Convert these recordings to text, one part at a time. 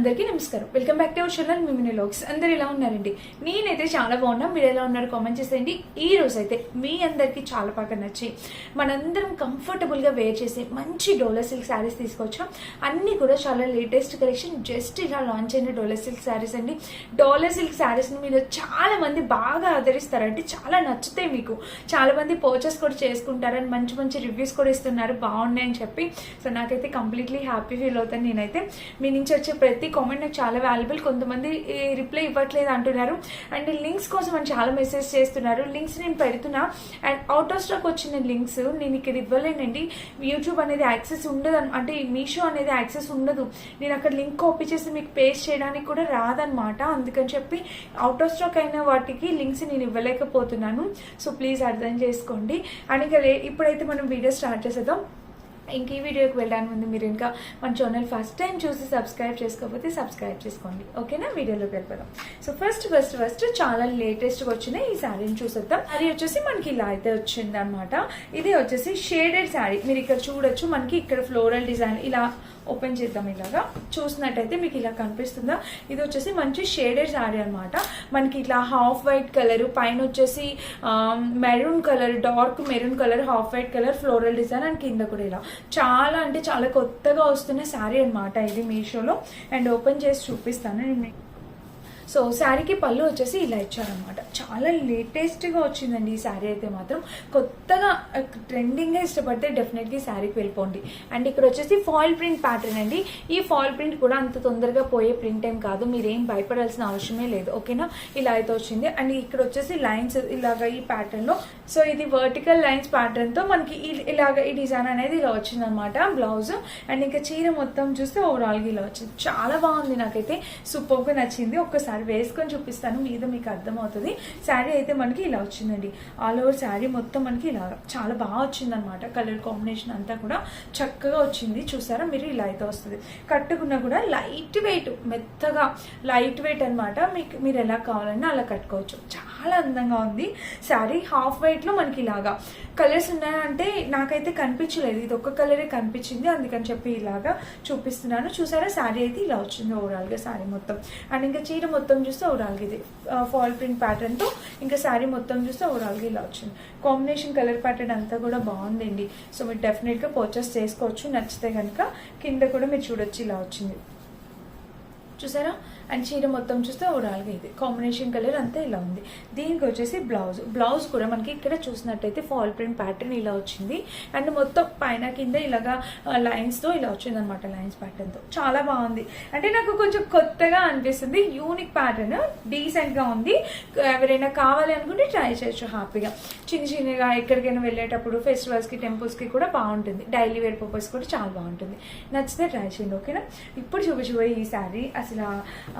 అందరికీ నమస్కారం. Welcome back to our channel మిమిని లాగ్స్ అందరు ఎలా ఉన్నారండి? నేనైతే చాలా బాగున్నా. మీరు ఎలా ఉన్నారు కామెంట్ చేసేయండి. ఈ రోజు అయితే మీ అందరికీ చాలా బాగా నచ్చి మనందరం కంఫర్టబుల్గా వేర్ చేసే మంచి డోలర్ సిల్క్ శారీస్ తీసుకొచ్చాం. అన్ని కూడా చాలా లేటెస్ట్ కలెక్షన్ జస్ట్ ఇలా లాంచ్ అయిన డోలర్ సిల్క్ శారీస్ అండి. డోలర్ సిల్క్ శారీస్ని మీరు చాలా మంది బాగా ఆదరిస్తారంటే చాలా నచ్చుతాయి మీకు. చాలా మంది పర్చేస్ కూడా చేసుకుంటారని మంచి మంచి రివ్యూస్ కూడా ఇస్తున్నారు. బాగున్నాయని చెప్పి. సో నాకైతే కంప్లీట్లీ హ్యాపీ ఫీల్ అవుతాను నేనైతే. మీ నుంచి వచ్చే ప్రతి కామెంట్ నాకు చాలా వాల్యుబుల్ కొంతమంది రిప్లై ఇవ్వట్లేదు అంటున్నారు. అండ్ లింక్స్ కోసం అని చాలా మెసేజ్ చేస్తున్నారు. లింక్స్ నేను పెడుతున్నా. అండ్ అవుట్ ఆఫ్ స్టాక్ వచ్చిన లింక్స్ నేను ఇక్కడ ఇవ్వలేనండి. యూట్యూబ్ అనేది యాక్సెస్ ఉండదు అంటే మీషో అనేది యాక్సెస్ ఉండదు. నేను అక్కడ లింక్ కాపీ చేసి మీకు పేస్ట్ చేయడానికి కూడా రాదనమాట అందుకని చెప్పి అవుట్ ఆఫ్ స్టాక్ అయిన వాటికి లింక్స్ నేను ఇవ్వలేకపోతున్నాను. సో ప్లీజ్ అర్థం చేసుకోండి. అండ్ ఇక ఇప్పుడైతే మనం వీడియో స్టార్ట్ చేసేద్దాం. ఇంక ఈ వీడియోకి వెళ్ళడానికి ముందు మీరు ఇంకా మన ఛానల్ ఫస్ట్ టైం చూసి సబ్స్క్రైబ్ చేసుకోకపోతే సబ్స్క్రైబ్ చేసుకోండి. ఓకేనా? వీడియోలోకి వెళ్ళిపోదాం. సో ఫస్ట్ ఫస్ట్ ఫస్ట్ చాలా లేటెస్ట్గా వచ్చిన ఈ శారీని చూసేద్దాం. శారీ వచ్చేసి మనకి ఇలా అయితే వచ్చిందనమాట ఇది వచ్చేసి షేడెడ్ శారీ మీరు ఇక్కడ చూడొచ్చు మనకి ఇక్కడ ఫ్లోరల్ డిజైన్ ఇలా ఓపెన్ చేద్దాం ఇలాగా. చూసినట్టయితే మీకు ఇలా కనిపిస్తుందా? ఇది వచ్చేసి మంచి షేడెడ్ శారీ అనమాట మనకి ఇట్లా హాఫ్ వైట్ కలర్ పైన వచ్చేసి maroon colour dark maroon colour half white colour floral design and కింద కూడా ఇలా. చాలా అంటే చాలా కొత్తగా వస్తున్న శారీ అనమాట ఇది మీషోలో. అండ్ ఓపెన్ చేసి చూపిస్తాను నేను సో శారీకి పళ్ళు వచ్చేసి ఇలా ఇచ్చారనమాట చాలా లేటెస్ట్గా వచ్చిందండి ఈ శారీ అయితే మాత్రం. కొత్తగా ట్రెండింగ్గా ఇష్టపడితే డెఫినెట్గా శారీకి వెళ్ళిపోండి. అండ్ ఇక్కడ వచ్చేసి ఫాయిల్ ప్రింట్ ప్యాటర్న్ అండి. ఈ ఫాయిల్ ప్రింట్ కూడా అంత తొందరగా పోయే ప్రింట్ ఏం కాదు. మీరేం భయపడాల్సిన అవసరమే లేదు. ఓకేనా? ఇలా అయితే వచ్చింది. అండ్ ఇక్కడ వచ్చేసి లైన్స్ ఇలాగ ఈ ప్యాటర్న్లో. సో ఇది వర్టికల్ లైన్స్ ప్యాటర్న్తో మనకి ఇలాగ ఈ డిజైన్ అనేది ఇలా వచ్చింది అనమాట బ్లౌజ్. అండ్ ఇంకా చీర మొత్తం చూస్తే ఓవరాల్గా ఇలా వచ్చింది. చాలా బాగుంది నాకైతే. సూపర్గా నచ్చింది. ఒక్కసారి వేసుకొని చూపిస్తాను మీద మీకు అర్థమవుతుంది. శారీ అయితే మనకి ఇలా వచ్చిందండి. ఆల్ ఓవర్ శారీ మొత్తం మనకి ఇలా చాలా బాగా వచ్చింది అనమాట కలర్ కాంబినేషన్ అంతా కూడా చక్కగా వచ్చింది. చూసారా? మీరు ఇలా అయితే వస్తుంది. కట్టుకున్నా కూడా లైట్ వెయిట్ మెత్తగా లైట్ వెయిట్ అన్నమాట. మీకు మీరు ఎలా కావాలన్నా అలా కట్టుకోవచ్చు. చాలా అందంగా ఉంది. శారీ హాఫ్ వైట్లో మనకి ఇలాగా కలర్స్ ఉన్నాయంటే నాకైతే కనిపించలేదు. ఇది ఒక్క కలరే కనిపించింది. అందుకని చెప్పి ఇలాగా చూపిస్తున్నాను. చూసారా? శారీ అయితే ఇలా వచ్చింది ఓవరాల్గా శారీ మొత్తం. అండ్ ఇంకా చీర మొత్తం మొత్తం చూస్తే ఓవరాల్ ఇది. ఫాల్ ప్రింట్ ప్యాటర్న్తో ఇంకా శారీ మొత్తం చూస్తే ఓవరాల్ ఇలా వచ్చింది. కాంబినేషన్ కలర్ ప్యాటర్న్ అంతా కూడా బాగుందండి. సో మీరు డెఫినెట్గా పర్చేస్ చేసుకోవచ్చు. నచ్చితే కనుక కింద కూడా మీరు చూడొచ్చు ఇలా వచ్చింది. చూసారా? అండ్ చీర మొత్తం చూస్తే ఓవరాల్గా ఇది. కాంబినేషన్ కలర్ అంతా ఇలా ఉంది. దీనికి వచ్చేసి బ్లౌజ్ బ్లౌజ్ కూడా మనకి ఇక్కడ చూసినట్టయితే ఫాల్ ప్రింట్ ప్యాటర్న్ ఇలా వచ్చింది. అండ్ మొత్తం పైన కింద ఇలాగా లైన్స్తో ఇలా వచ్చింది అనమాట లైన్స్ ప్యాటర్న్తో చాలా బాగుంది. అంటే నాకు కొంచెం కొత్తగా అనిపిస్తుంది. యూనిక్ ప్యాటర్న్ డీసెంట్గా ఉంది. ఎవరైనా కావాలి అనుకుంటే ట్రై చేయొచ్చు హ్యాపీగా చిన్న చిన్నగా ఎక్కడికైనా వెళ్ళేటప్పుడు ఫెస్టివల్స్కి టెంపుల్స్కి కూడా బాగుంటుంది. డైలీ వేర్ పర్పస్ కూడా చాలా బాగుంటుంది. నచ్చితే ట్రై చేయండి ఓకేనా ఇప్పుడు చూపించబోయే ఈ శారీ అసలు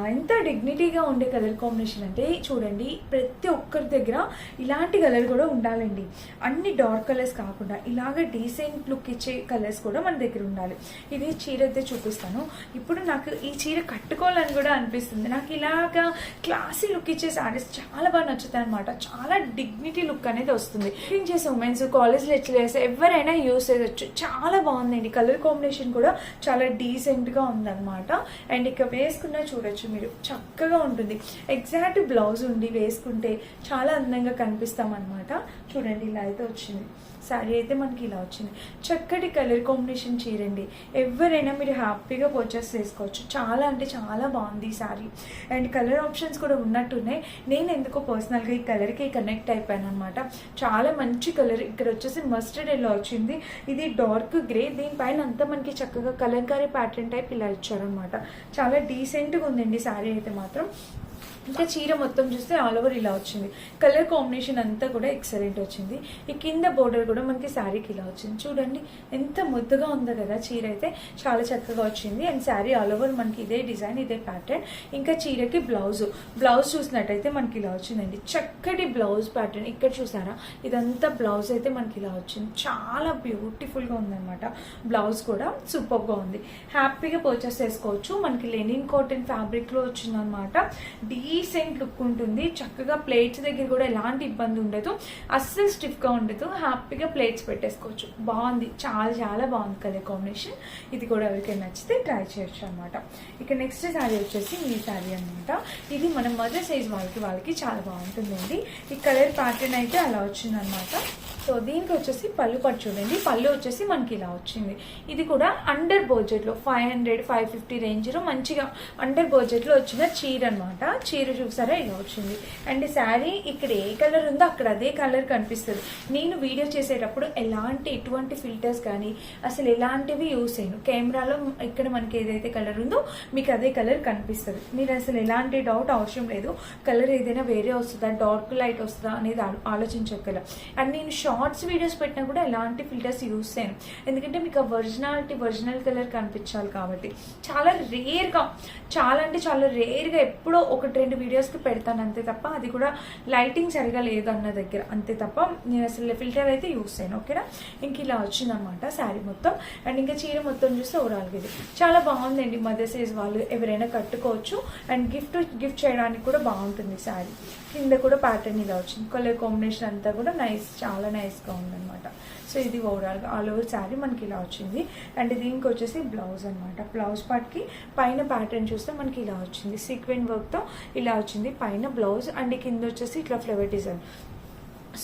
ఎంత డిగ్నిటీగా ఉండే కలర్ కాంబినేషన్ అంటే చూడండి ప్రతి ఒక్కరి దగ్గర ఇలాంటి కలర్ కూడా ఉండాలండి. అన్ని డార్క్ కలర్స్ కాకుండా ఇలాగ డీసెంట్ లుక్ ఇచ్చే కలర్స్ కూడా మన దగ్గర ఉండాలి. ఇది చీర అయితే చూపిస్తాను. ఇప్పుడు నాకు ఈ చీర కట్టుకోవాలని కూడా అనిపిస్తుంది. నాకు ఇలాగా క్లాసీ లుక్ ఇచ్చే శారీస్ చాలా బాగా నచ్చుతాయి అనమాట చాలా డిగ్నిటీ లుక్ అనేది వస్తుంది. కుకింగ్ చేసే ఉమెన్స్ కాలేజ్ లెక్చరర్స్ ఎవరైనా యూస్ చేయొచ్చు. చాలా బాగుందండి. కలర్ కాంబినేషన్ కూడా చాలా డీసెంట్గా ఉందన్నమాట. అండ్ ఇక వేసుకున్నా చూడొచ్చు. మీరు చక్కగా ఉంటుంది. ఎగ్జాక్ట్ బ్లౌజ్ ఉండి వేసుకుంటే చాలా అందంగా కనిపిస్తాం అనమాట చూడండి ఇలా అయితే వచ్చింది. శారీ అయితే మనకి ఇలా వచ్చింది. చక్కటి కలర్ కాంబినేషన్ చీరండి. ఎవరైనా మీరు హ్యాపీగా పర్చేస్ చేసుకోవచ్చు. చాలా అంటే చాలా బాగుంది ఈ శారీ అండ్ కలర్ ఆప్షన్స్ కూడా ఉన్నట్టున్నాయి నేను ఎందుకో పర్సనల్గా ఈ కలర్కి కనెక్ట్ అయిపోయాను అనమాట చాలా మంచి కలర్ ఇక్కడ వచ్చేసి మస్టర్డ్ ఎల్లో వచ్చింది. ఇది డార్క్ గ్రే దీనిపైన అంతా మనకి చక్కగా కలంకారీ ప్యాటర్న్ టైప్ ఇలా ఇచ్చారనమాట చాలా డీసెంట్గా ఉందండి శారీ అయితే మాత్రం. ఇంకా చీర మొత్తం చూస్తే ఆల్ ఓవర్ ఇలా వచ్చింది. కలర్ కాంబినేషన్ అంతా కూడా ఎక్సలెంట్ వచ్చింది. ఈ కింద బోర్డర్ కూడా మనకి శారీకి ఇలా వచ్చింది. చూడండి ఎంత ముద్దుగా ఉందో కదా చీర అయితే. చాలా చక్కగా వచ్చింది. అండ్ శారీ ఆల్ ఓవర్ మనకి ఇదే డిజైన్ ఇదే ప్యాటర్న్ ఇంకా చీరకి బ్లౌజ్ బ్లౌజ్ చూసినట్టయితే మనకి ఇలా వచ్చిందండి. చక్కటి బ్లౌజ్ ప్యాటర్న్ ఇక్కడ చూసారా? ఇదంతా బ్లౌజ్ అయితే మనకి ఇలా వచ్చింది. చాలా బ్యూటిఫుల్గా ఉందన్నమాట. బ్లౌజ్ కూడా సూపర్గా ఉంది. హ్యాపీగా పర్చేస్ చేసుకోవచ్చు. మనకి లెనిన్ కాటన్ ఫ్యాబ్రిక్లో వచ్చిందనమాట డీ డీసెంట్ లుక్ ఉంటుంది. చక్కగా ప్లేట్స్ దగ్గర కూడా ఎలాంటి ఇబ్బంది ఉండదు. అస్సలు స్టిఫ్గా ఉండదు. హ్యాపీగా ప్లేట్స్ పెట్టేసుకోవచ్చు. బాగుంది. చాలా చాలా బాగుంది కలర్ కాంబినేషన్ ఇది కూడా ఎవరికైనా నచ్చితే ట్రై చేయొచ్చు అనమాట ఇక నెక్స్ట్ శారీ వచ్చేసి ఈ శారీ అనమాట ఇది మన మదర్ సైజ్ వాళ్ళకి వాళ్ళకి చాలా బాగుంటుందండి. ఈ కలర్ ప్యాటర్న్ అయితే అలా వచ్చిందనమాట సో దీనికి వచ్చేసి పళ్ళు పట్టు చూడండి. పళ్ళు వచ్చేసి మనకి ఇలా వచ్చింది. ఇది కూడా అండర్ బడ్జెట్లో ఫైవ్ హండ్రెడ్ ఫైవ్ ఫిఫ్టీ రేంజ్లో మంచిగా అండర్ బడ్జెట్లో వచ్చిన చీర అనమాట చీర చూసారా? ఇలా వచ్చింది. అండ్ శారీ ఇక్కడ ఏ కలర్ ఉందో అక్కడ అదే కలర్ కనిపిస్తుంది. నేను వీడియో చేసేటప్పుడు ఎలాంటి ఎటువంటి ఫిల్టర్స్ కానీ అసలు ఎలాంటివి యూస్ చేయను. కెమెరాలో ఇక్కడ మనకి ఏదైతే కలర్ ఉందో మీకు అదే కలర్ కనిపిస్తుంది. మీరు అసలు ఎలాంటి డౌట్ అవసరం లేదు. కలర్ ఏదైనా వేరే వస్తుందా? డార్క్ లైట్ వస్తుందా అనేది ఆలో- ఆలోచించగల అండ్ నేను షాప్ షార్ట్స్ వీడియోస్ పెట్టినా కూడా ఎలాంటి ఫిల్టర్స్ యూస్ చేయను. ఎందుకంటే మీకు ఆ ఒరిజినాలిటీ ఒరిజినల్ కలర్ కనిపించాలి కాబట్టి. చాలా రేర్గా చాలా అంటే చాలా రేర్గా ఎప్పుడో ఒకటి రెండు వీడియోస్కి పెడతాను అంతే తప్ప అది కూడా లైటింగ్ సరిగా లేదు అన్న దగ్గర. అంతే తప్ప నేను అసలు ఫిల్టర్ అయితే యూస్ చేయను ఓకేనా ఇంక ఇలా వచ్చిందనమాట శారీ మొత్తం. అండ్ ఇంకా చీర మొత్తం చూస్తే ఓవరాల్గా ఇది. చాలా బాగుందండి మదర్ సైజ్ వాళ్ళు ఎవరైనా కట్టుకోవచ్చు. అండ్ గిఫ్ట్ గిఫ్ట్ చేయడానికి కూడా బాగుంటుంది శారీ. కింద కూడా ప్యాటర్న్ ఇలా వచ్చింది. కలర్ కాంబినేషన్ అంతా కూడా నైస్ చాలా నైస్గా ఉందన్నమాట సో ఇది ఓవరాల్గా ఆల్ ఓవర్ శారీ మనకి ఇలా వచ్చింది. అండ్ దీనికి వచ్చేసి బ్లౌజ్ అనమాట బ్లౌజ్ పార్ట్కి పైన ప్యాటర్న్ చూస్తే మనకి ఇలా వచ్చింది. సీక్వెంట్ వర్క్తో ఇలా వచ్చింది. పైన బ్లౌజ్ అండ్ కింద వచ్చేసి ఇట్లా ఫ్లవర్ డిజైన్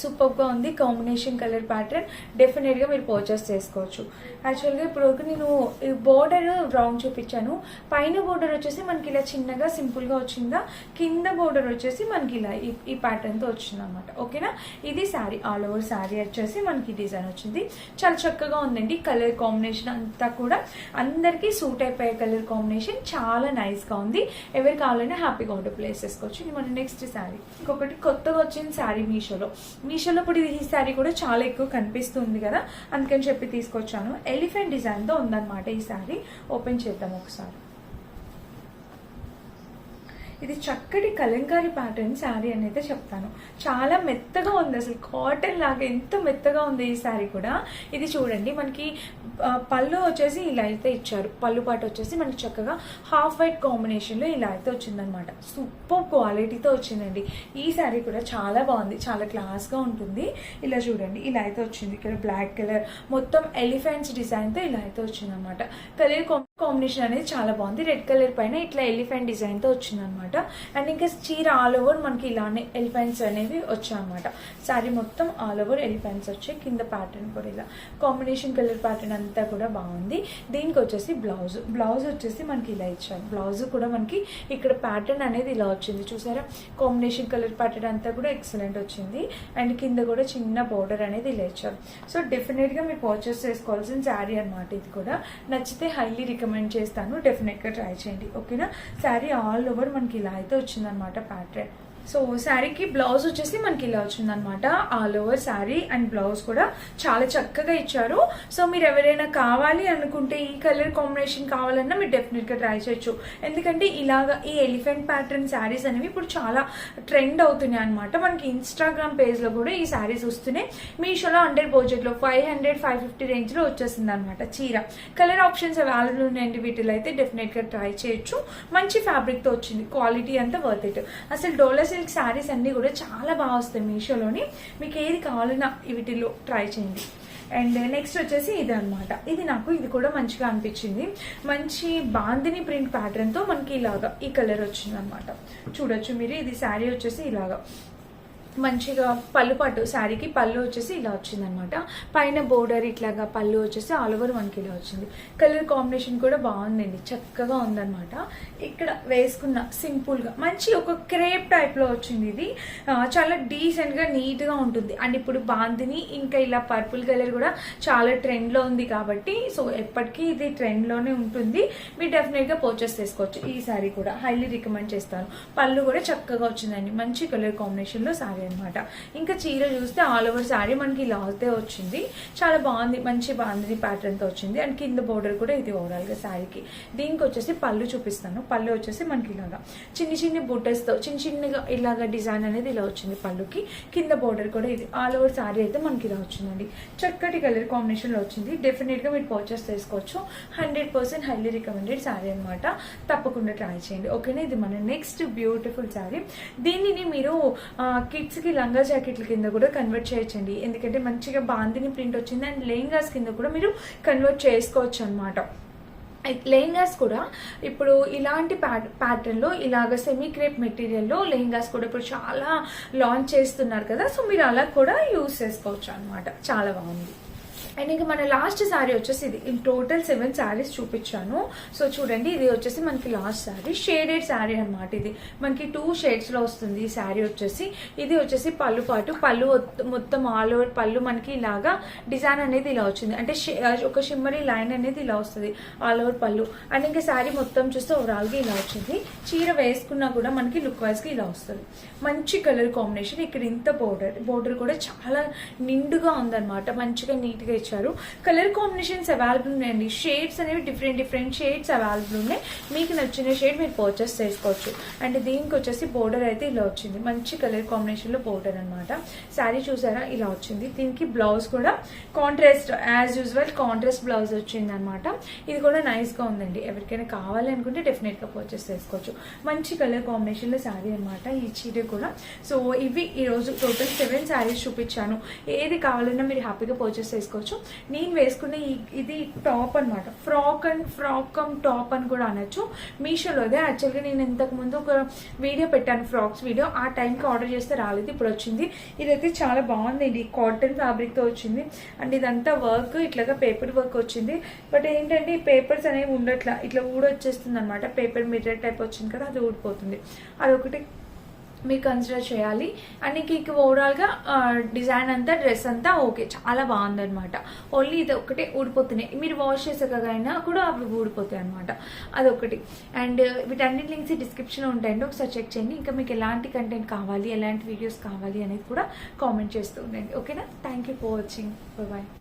సూపర్గా ఉంది కాంబినేషన్ కలర్ ప్యాటర్న్. డెఫినెట్గా మీరు పర్చేస్ చేసుకోవచ్చు. యాక్చువల్గా ఇప్పుడు నేను ఈ బోర్డర్ రౌండ్ చూపించాను. పైన బోర్డర్ వచ్చేసి మనకి ఇలా చిన్నగా సింపుల్గా వచ్చిందా? కింద బోర్డర్ వచ్చేసి మనకి ఇలా ఈ ఈ ప్యాటర్న్తో వచ్చింది అనమాట ఓకేనా ఇది శారీ ఆల్ ఓవర్ శారీ వచ్చేసి మనకి డిజైన్ వచ్చింది. చాలా చక్కగా ఉందండి. కలర్ కాంబినేషన్ అంతా కూడా అందరికీ సూట్ అయిపోయే కలర్ కాంబినేషన్ చాలా నైస్గా ఉంది. ఎవరు కావాలన్నా హ్యాపీగా ఆర్డర్ ప్లేస్ చేసుకోవచ్చు మన నెక్స్ట్ శారీ ఇంకొకటి కొత్తగా వచ్చిన శారీ మీషోలో. మీషోలో ఇప్పుడు ఇది ఈ శారీ కూడా చాలా ఎక్కువ కనిపిస్తుంది కదా. అందుకని చెప్పి తీసుకొచ్చాను. ఎలిఫెంట్ డిజైన్తో ఉందన్నమాట ఈ శారీ. ఓపెన్ చేద్దాం ఒకసారి. ఇది చక్కటి కలంకారీ ప్యాటర్న్ శారీ అని అయితే చెప్తాను. చాలా మెత్తగా ఉంది అసలు. కాటన్ లాగా ఎంత మెత్తగా ఉంది ఈ శారీ కూడా. ఇది చూడండి మనకి పళ్ళు వచ్చేసి ఇలా అయితే ఇచ్చారు. పళ్ళు పాటు వచ్చేసి మనకి చక్కగా హాఫ్ వైట్ కాంబినేషన్లో ఇలా అయితే వచ్చిందనమాట సూపర్ క్వాలిటీతో వచ్చిందండి. ఈ శారీ కూడా చాలా బాగుంది. చాలా క్లాస్గా ఉంటుంది. ఇలా చూడండి. ఇలా అయితే వచ్చింది. ఇక్కడ బ్లాక్ కలర్ మొత్తం ఎలిఫెంట్స్ డిజైన్తో ఇలా అయితే వచ్చిందనమాట కలర్ కాంబినేషన్ అనేది చాలా బాగుంది. రెడ్ కలర్ పైన ఇట్లా ఎలిఫెంట్ డిజైన్తో వచ్చిందనమాట. అండ్ ఇంకా చీర ఆల్ ఓవర్ మనకి ఇలానే ఎలిఫెంట్స్ అనేవి వచ్చాయన్నమాట. శారీ మొత్తం ఆల్ ఓవర్ ఎలిఫెంట్స్ వచ్చాయి. కింద ప్యాటర్న్ కూడా ఇలా. కాంబినేషన్ కలర్ ప్యాటర్న్ అంతా కూడా బాగుంది. దీనికి వచ్చేసి బ్లౌజ్. బ్లౌజ్ వచ్చేసి మనకి ఇలా ఇచ్చారు. బ్లౌజ్ కూడా మనకి ఇక్కడ ప్యాటర్న్ అనేది ఇలా వచ్చింది. చూసారా? కాంబినేషన్ కలర్ ప్యాటర్న్ అంతా కూడా ఎక్సలెంట్ వచ్చింది. అండ్ కింద కూడా చిన్న బోర్డర్ అనేది ఇలా ఇచ్చారు. సో డెఫినెట్గా మీరు పర్చేస్ చేసుకోవాల్సిన శారీ అనమాట ఇది కూడా. నచ్చితే హైలీ రికమెండ్ చేస్తాను. డెఫినెట్గా ట్రై చేయండి. ఓకేనా శారీ ఆల్ ఓవర్ మనకి ఇలా అయితే వచ్చిందనమాట ప్యాటర్న్ సో శారీకి బ్లౌజ్ వచ్చేసి మనకి ఇలా వచ్చిందనమాట all over sari and blouse కూడా చాలా చక్కగా ఇచ్చారు. సో మీరు ఎవరైనా కావాలి అనుకుంటే ఈ కలర్ కాంబినేషన్ కావాలన్నా మీరు డెఫినెట్గా ట్రై చేయొచ్చు. ఎందుకంటే ఇలాగా ఈ ఎలిఫెంట్ ప్యాటర్న్ శారీస్ అనేవి ఇప్పుడు చాలా ట్రెండ్ అవుతున్నాయి అనమాట మనకి ఇన్స్టాగ్రామ్ పేజ్లో కూడా ఈ శారీస్ వస్తున్నాయి. మీషోలో హండ్రెడ్ బడ్జెట్లో ఫైవ్ హండ్రెడ్ ఫైవ్ ఫిఫ్టీ రేంజ్లో వచ్చేసింది అనమాట చీర. కలర్ ఆప్షన్స్ అవైలబుల్ ఉన్నాయండి వీటిలో అయితే డెఫినెట్గా ట్రై చేయొచ్చు. మంచి ఫ్యాబ్రిక్తో వచ్చింది. క్వాలిటీ అంతా వర్త్ ఇట్ అసలు డోలస్ సిల్క్ శారీస్ అన్నీ కూడా చాలా బాగా వస్తాయి మీషోలోని. మీకు ఏది కావాలన్నా వీటిలో ట్రై చేయండి. అండ్ నెక్స్ట్ వచ్చేసి ఇది అనమాట ఇది నాకు ఇది కూడా మంచిగా అనిపించింది. మంచి బాందిని ప్రింట్ ప్యాటర్న్తో మనకి ఇలాగా ఈ కలర్ వచ్చింది అనమాట చూడొచ్చు మీరు ఇది శారీ వచ్చేసి ఇలాగా. మంచిగా పళ్ళు పట్టు శారీకి పళ్ళు వచ్చేసి ఇలా వచ్చిందనమాట పైన బోర్డర్ ఇట్లాగా పళ్ళు వచ్చేసి ఆల్ ఓవర్ మనకి ఇలా వచ్చింది. కలర్ కాంబినేషన్ కూడా బాగుందండి చక్కగా ఉందన్నమాట. ఇక్కడ వేసుకున్న సింపుల్గా మంచి ఒక క్రేప్ టైప్లో వచ్చింది ఇది. చాలా డీసెంట్గా నీట్గా ఉంటుంది. అండ్ ఇప్పుడు బాందిని ఇంకా ఇలా పర్పుల్ కలర్ కూడా చాలా ట్రెండ్లో ఉంది కాబట్టి సో ఎప్పటికీ ఇది ట్రెండ్లోనే ఉంటుంది. మీరు డెఫినెట్గా పర్చేస్ చేసుకోవచ్చు ఈ శారీ కూడా. హైలీ రికమెండ్ చేస్తాను. పళ్ళు కూడా చక్కగా వచ్చిందండి. మంచి కలర్ కాంబినేషన్లో శారీ. శారీ అనమాట ఇంకా చీర చూస్తే ఆల్ ఓవర్ శారీ మనకి లాస్దే వచ్చింది. చాలా బాగుంది మంచి బాగుంది ప్యాటర్న్తో వచ్చింది. అండ్ కింద బోర్డర్ కూడా ఇది ఓవరాల్గా శారీకి. దీనికి వచ్చేసి పళ్ళు చూపిస్తాను. పళ్ళు వచ్చేసి మనకి ఇలాగా చిన్ని చిన్ని బుట్టస్తో చిన్న చిన్నగా ఇలాగా డిజైన్ అనేది ఇలా వచ్చింది పళ్ళుకి. కింద బోర్డర్ కూడా ఇది. ఆల్ ఓవర్ శారీ అయితే మనకి ఇలా వచ్చిందండి. చక్కటి కలర్ కాంబినేషన్లో వచ్చింది. డెఫినెట్గా మీరు పర్చేస్ చేసుకోవచ్చు. Hundred percent highly recommended sari అనమాట తప్పకుండా ట్రై చేయండి. ఓకేనా? ఇది మన నెక్స్ట్ బ్యూటిఫుల్ శారీ. దీనిని మీరు కిట్ కి లంగా జాకెట్ల కింద కూడా కన్వర్ట్ చేయొచ్చండి. ఎందుకంటే మంచిగా బాందిని ప్రింట్ వచ్చింది అండ్ లెహంగాస్ కింద కూడా మీరు కన్వర్ట్ చేసుకోవచ్చు అనమాట లెహంగాస్ కూడా ఇప్పుడు ఇలాంటి ప్యాటర్న్లో ఇలాగ సెమీ క్రేప్ మెటీరియల్లో లెహంగాస్ కూడా ఇప్పుడు చాలా లాంచ్ చేస్తున్నారు కదా. సో మీరు అలా కూడా యూస్ చేసుకోవచ్చు అనమాట చాలా బాగుంది. అండ్ ఇంకా మన లాస్ట్ శారీ వచ్చేసి ఇది. ఇన్ టోటల్ సెవెన్ శారీస్ చూపించాను. సో చూడండి ఇది వచ్చేసి మనకి లాస్ట్ శారీ. షేడెడ్ శారీ అనమాట ఇది. మనకి టూ షేడ్స్లో వస్తుంది ఈ శారీ వచ్చేసి. ఇది వచ్చేసి పళ్ళు పాటు. పళ్ళు మొత్తం- మొత్తం ఆల్ ఓవర్ పళ్ళు మనకి ఇలాగా డిజైన్ అనేది ఇలా వచ్చింది. అంటే ఒక షిమ్మరీ లైన్ అనేది ఇలా వస్తుంది ఆల్ ఓవర్ పళ్ళు. అండ్ ఇంకా శారీ మొత్తం చూస్తే ఓవరాల్గా ఇలా వచ్చింది. చీర వేసుకున్నా కూడా మనకి లుక్ వైజ్గా ఇలా వస్తుంది. మంచి కలర్ కాంబినేషన్. ఇక్కడ ఇంత బోర్డర్ బోర్డర్ కూడా చాలా నిండుగా ఉందన్నమాట. మంచిగా నీట్గా ఇచ్చారు. కలర్ కాంబినేషన్స్ అవైలబుల్ ఉన్నాయండి. షేడ్స్ అనేవి డిఫరెంట్ డిఫరెంట్ షేడ్స్ అవైలబుల్ ఉన్నాయి. మీకు నచ్చిన షేడ్ మీరు పర్చేస్ చేసుకోవచ్చు. అండ్ దీనికి వచ్చేసి బోర్డర్ అయితే ఇలా వచ్చింది. మంచి కలర్ కాంబినేషన్లో బోర్డర్ అనమాట శారీ చూసారా? ఇలా వచ్చింది. దీనికి బ్లౌజ్ కూడా contrast as usual contrast blouse వచ్చింది అనమాట ఇది కూడా నైస్గా ఉందండి. ఎవరికైనా కావాలి అనుకుంటే డెఫినెట్గా పర్చేస్ చేసుకోవచ్చు. మంచి కలర్ కాంబినేషన్లో శారీ అనమాట ఈ చీర కూడా. సో ఇవి ఈ రోజు టోటల్ సెవెన్ శారీస్ చూపించాను. ఏది కావాలన్నా మీరు హ్యాపీగా పర్చేస్ చేసుకోవచ్చు. నేను వేసుకునే ఇది టాప్ అన్నమాట. Frock and frock come top అని కూడా అనొచ్చు. మీషోలో అదే యాక్చువల్గా నేను ఇంతకు ముందు ఒక వీడియో పెట్టాను ఫ్రాక్స్ వీడియో. ఆ టైంకి ఆర్డర్ చేస్తే రాలేదు ఇప్పుడు వచ్చింది. ఇదైతే చాలా బాగుంది ఇది కాటన్ ఫ్యాబ్రిక్తో వచ్చింది. అండ్ ఇదంతా వర్క్ ఇట్లాగా పేపర్ వర్క్ వచ్చింది. బట్ ఏంటంటే ఈ పేపర్స్ అనేవి ఉండట్లా. ఇట్లా ఊడొచ్చేస్తుంది అనమాట పేపర్ మిర్రర్ టైప్ వచ్చింది కదా అది ఊడిపోతుంది. అదొకటి మీరు కన్సిడర్ చేయాలి. అండ్ ఇంక ఓవరాల్గా డిజైన్ అంతా డ్రెస్ అంతా ఓకే చాలా బాగుందనమాట ఓన్లీ ఇది ఒకటే ఊడిపోతున్నాయి. మీరు వాష్ చేసాకైనా కూడా అవి ఊడిపోతాయి అనమాట అదొకటి. అండ్ uh, వీటన్నిటి లింక్స్ డిస్క్రిప్షన్లో ఉంటాయండి ఒకసారి చెక్ చేయండి. ఇంకా మీకు ఎలాంటి కంటెంట్ కావాలి ఎలాంటి వీడియోస్ కావాలి అనేది కూడా కామెంట్ చేస్తూ ఉండండి. ఓకేనా thank you for watching bye